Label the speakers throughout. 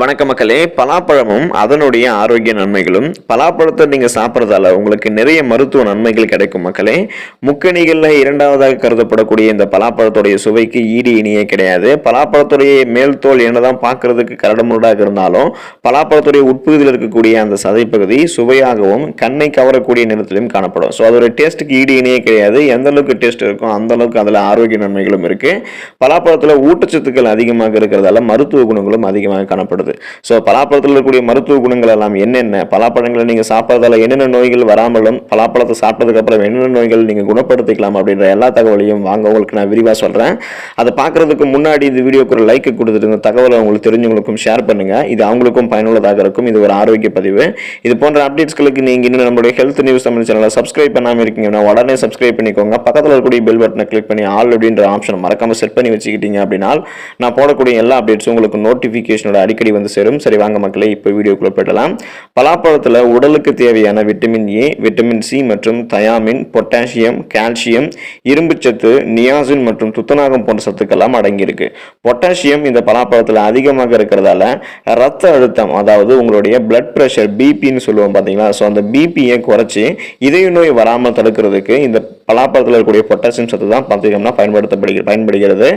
Speaker 1: வணக்க மக்களே பலாப்பழமும் அதனுடைய ஆரோக்கிய நன்மைகளும் பலாப்பழத்தை நீங்கள் சாப்பிட்றதால உங்களுக்கு நிறைய மருத்துவ நன்மைகள் கிடைக்கும் மக்களே. முக்கணிகளில் இரண்டாவதாக கருதப்படக்கூடிய இந்த பலாப்பழத்துடைய சுவைக்கு ஈடு இணையே கிடையாது. பலாப்பழத்துடைய மேல் தோல் என்னதான் பார்க்கறதுக்கு கரடுமுரடாக இருந்தாலும் பலாப்பழத்துடைய உட்பகுதியில் இருக்கக்கூடிய அந்த சதைப்பகுதி சுவையாகவும் கண்ணை கவரக்கூடிய நிறத்திலும் காணப்படும். ஸோ அதோட டேஸ்ட்டுக்கு ஈடு இணையே கிடையாது. எந்த அளவுக்கு டேஸ்ட் இருக்கும் அந்த அளவுக்கு அதில் ஆரோக்கிய நன்மைகளும் இருக்குது பலாப்பழத்தில் ஊட்டச்சத்துக்கள் அதிகமாக இருக்கிறதால மருத்துவ குணங்களும் அதிகமாக காணப்படுது. ஸோ பலாப்பழத்தில் இருக்கக்கூடிய மருத்துவ குணங்கள் எல்லாம் என்னென்ன? பலாப்பழங்களை நீங்கள் சாப்பிட்றதால என்னென்ன நோய்கள் வராமலும் பலாப்பழத்தை சாப்பிட்டதுக்கு அப்புறம் என்னென்ன நோய்கள் நீங்கள் குணப்படுத்திக்கலாம் அப்படின்ற எல்லா தகவலையும் வாங்க உங்களுக்கு நான் விரிவாக சொல்கிறேன் அதை பார்க்குறதுக்கு முன்னாடி இந்த வீடியோக்கு ஒரு லைக் கொடுத்துட்டு இந்த தகவலை உங்களுக்கு தெரிஞ்சவங்களுக்கும் ஷேர் பண்ணுங்க. இது அவங்களுக்கும் பயனுள்ளதாக இருக்கும். இது ஒரு ஆரோக்கிய பதிவு. இது போன்ற அப்டேட்ஸ்களுக்கு நீங்கள் இன்னும் நம்மளுடைய ஹெல்த் நியூஸ் தமிழ் சேனலை சப்ஸ்கிரைப் பண்ணாமல் இருக்கீங்கன்னா உடனே சப்ஸ்கிரைப் பண்ணிக்கோங்க. பக்கத்தில் இருக்கக்கூடிய பெல் பட்டனை கிளிக் பண்ணி ஆல் அப்படின்ற ஆப்ஷன் மறக்காம செட் பண்ணி வச்சுக்கிட்டீங்க அப்படின்னா நான் போடக்கூடிய எல்லா அப்டேட்ஸும் உங்களுக்கு நோட்டிஃபிகேஷனோட அடிக்கடி வந்து சேரும். சரி வாங்க மக்களே இப்போ வீடியோக்குள்ளே போயிடலாம். பலாப்பழத்தில் உடலுக்கு தேவையான விட்டமின் ஏ விட்டமின் சி மற்றும் தயாமின் பொட்டாசியம் கால்சியம் இரும்புச்சத்து நியாசின் மற்றும் துத்தநாகம் போன்ற சத்துக்கெல்லாம் அடங்கியிருக்கு. பொட்டாசியம் இந்த பலாப்பழத்தில் அதிகமாக இருக்கிறதால ரத்த அழுத்தம் அதாவது உங்களுடைய பிளட் ப்ரெஷர் பிபின்னு சொல்லுவோம் பார்த்தீங்களா ஸோ அந்த பிபியை குறைச்சி இதய நோய் வராமல் தடுக்கிறதுக்கு இந்த பலாப்பழத்தில் இருக்கக்கூடிய பொட்டாசியம் சத்து தான் பார்த்தீங்கன்னா பயன்படுத்தப்படுகிற பயன்படுகிறது.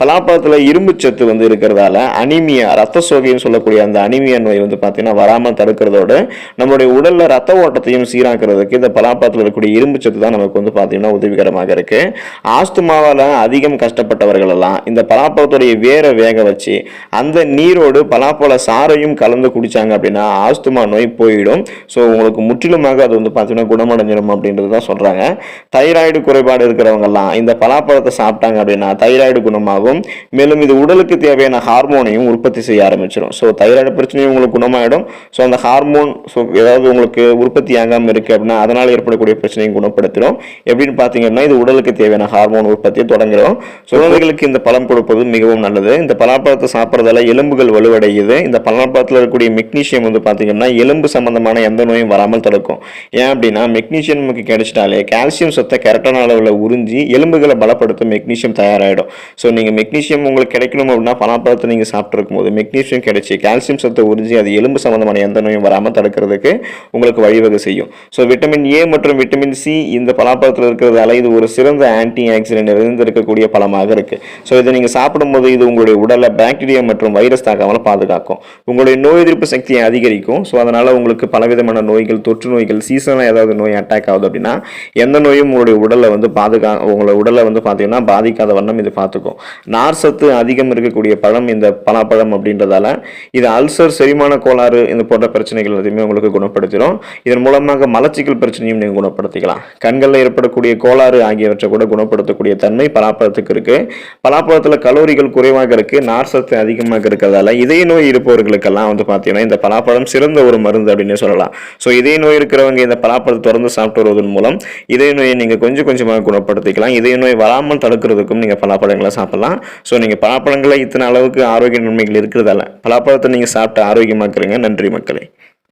Speaker 1: பலாப்பழத்தில் இரும்பு சத்து வந்து இருக்கிறதால அனிமியா ரத்த சோகைன்னு சொல்லக்கூடிய அந்த அனிமியா நோய் வந்து பார்த்தீங்கன்னா வராமல் தடுக்கிறதோடு நம்மளுடைய உடலில் ரத்த ஓட்டத்தையும் சீராக்கிறதுக்கு இந்த பலாப்பழத்தில் இருக்கக்கூடிய இரும்பு சத்து தான் நமக்கு வந்து பார்த்தீங்கன்னா உதவிகரமாக இருக்குது ஆஸ்துமாவால் அதிகம் கஷ்டப்பட்டவர்கள் எல்லாம் இந்த பலாப்பழத்துடைய வேரை வேக வச்சு அந்த நீரோடு பலாப்பழ சாரையும் கலந்து குடித்தாங்க அப்படின்னா ஆஸ்துமா நோய் போயிடும். ஸோ உங்களுக்கு முற்றிலுமாக அது வந்து பார்த்தீங்கன்னா குணமடைஞ்சிடும் அப்படின்றது தான் சொல்கிறாங்க தைராய்டு தைராய்டு குறைபாடு இருக்கிறவங்கெல்லாம் இந்த பலாப்பழத்தை சாப்பிட்டாங்க அப்படின்னா தைராய்டு குணமாகும். மேலும் இது உடலுக்கு தேவையான ஹார்மோனையும் உற்பத்தி செய்ய ஆரம்பிச்சிடும் ஸோ தைராய்டு பிரச்சனையும் உங்களுக்கு குணமாயிடும். ஸோ அந்த ஹார்மோன் ஸோ ஏதாவது உங்களுக்கு உற்பத்தி ஆகாமல் இருக்குது அப்படின்னா அதனால் ஏற்படக்கூடிய பிரச்சனையும் குணப்படுத்திடும் எப்படின்னு பார்த்தீங்கன்னா இது உடலுக்கு தேவையான ஹார்மோன் உற்பத்தியை தொடங்கிடும் ஸோ குழந்தைகளுக்கு இந்த பழம் கொடுப்பது மிகவும் நல்லது. இந்த பலாப்பழத்தை சாப்பிட்றதால எலும்புகள் வலுவடையுது. இந்த பலாப்பழத்தில் இருக்கக்கூடிய மெக்னீஷியம் வந்து பார்த்தீங்கன்னா எலும்பு சம்பந்தமான எந்த நோயும் வராமல் தடுக்கும். ஏன் அப்படின்னா மெக்னீஷியம் நமக்கு கிடைச்சிட்டாலே கால்சியம் சத்தை கரெக்டான அளவில் உறிஞ்சி எலும்புகளை பலப்படுத்த மெக்னீஷியம் தயாராகிடும் ஸோ நீங்கள் மெக்னீஷியம் உங்களுக்கு கிடைக்கணும் அப்படின்னா பலாப்பழத்தை நீங்கள் சாப்பிட்ருக்கும் போது மெக்னீஷியம் கிடைச்சி கால்சியம் சத்தை உறிஞ்சி அது எலும்பு சம்மந்தமான எந்த நோயும் வராமல் தடுக்கிறதுக்கு உங்களுக்கு வழிவகை செய்யும். ஸோ விட்டமின் ஏ மற்றும் விட்டமின் சி இந்த பலாப்பழத்தில் இருக்கிறதால இது ஒரு சிறந்த ஆன்டி ஆக்சிடென்ட் நிறைந்திருக்கக்கூடிய பழமாக இருக்குது ஸோ இதை நீங்கள் சாப்பிடும்போது இது உங்களுடைய உடலை பாக்டீரியா மற்றும் வைரஸ் தாக்காமல் பாதுகாக்கும். உங்களுடைய நோய் எதிர்ப்பு சக்தியை அதிகரிக்கும். ஸோ அதனால் உங்களுக்கு பலவிதமான நோய்கள் தொற்று நோய்கள் சீசனாக ஏதாவது நோய் அட்டாக் ஆகுது அப்படின்னா எந்த நோயும் உங்களுடைய உடலை வந்து பாதுகா உங்களை உடலை வந்து பார்த்தீங்கன்னா பாதிக்காத வண்ணம் இது பார்த்துக்கும். நார் சத்து அதிகம் இருக்கக்கூடிய பழம் இந்த பலாப்பழம் அப்படின்றதால இது அல்சர் செரிமான கோளாறு இந்த போன்ற பிரச்சனைகள் எதுவுமே உங்களுக்கு குணப்படுத்திடும். இதன் மூலமாக மலச்சிக்கல் பிரச்சனையும் நீங்கள் குணப்படுத்திக்கலாம். கண்களில் ஏற்படக்கூடிய கோளாறு ஆகியவற்றை கூட குணப்படுத்தக்கூடிய தன்மை பலாப்பழத்துக்கு இருக்குது பலாப்பழத்தில் கலோரிகள் குறைவாக இருக்குது நார் சத்து அதிகமாக இருக்கிறதால இதய நோய் இருப்பவர்களுக்கெல்லாம் வந்து பார்த்தீங்கன்னா இந்த பலாப்பழம் சிறந்த ஒரு மருந்து அப்படின்னு சொல்லலாம். ஸோ இதய நோய் இருக்கிறவங்க இந்த பலாப்பழத்தை தொடர்ந்து சாப்பிட்டு வருவதன் மூலம் இதய நோயை நீங்கள் கொஞ்சம் கொஞ்சம் கொஞ்சமாக குணப்படுத்திக்கலாம். இதய நோய் வராமல் தடுக்கிறதுக்கும் நீங்கள் பலாப்பழங்களை சாப்பிடலாம். ஸோ நீங்கள் பலாப்பழங்களை இத்தனை அளவுக்கு ஆரோக்கிய நன்மைகள் இருக்கிறதால பலாப்பழத்தை நீங்கள் சாப்பிட்டு ஆரோக்கியமாக்குறீங்க. நன்றி மக்களே.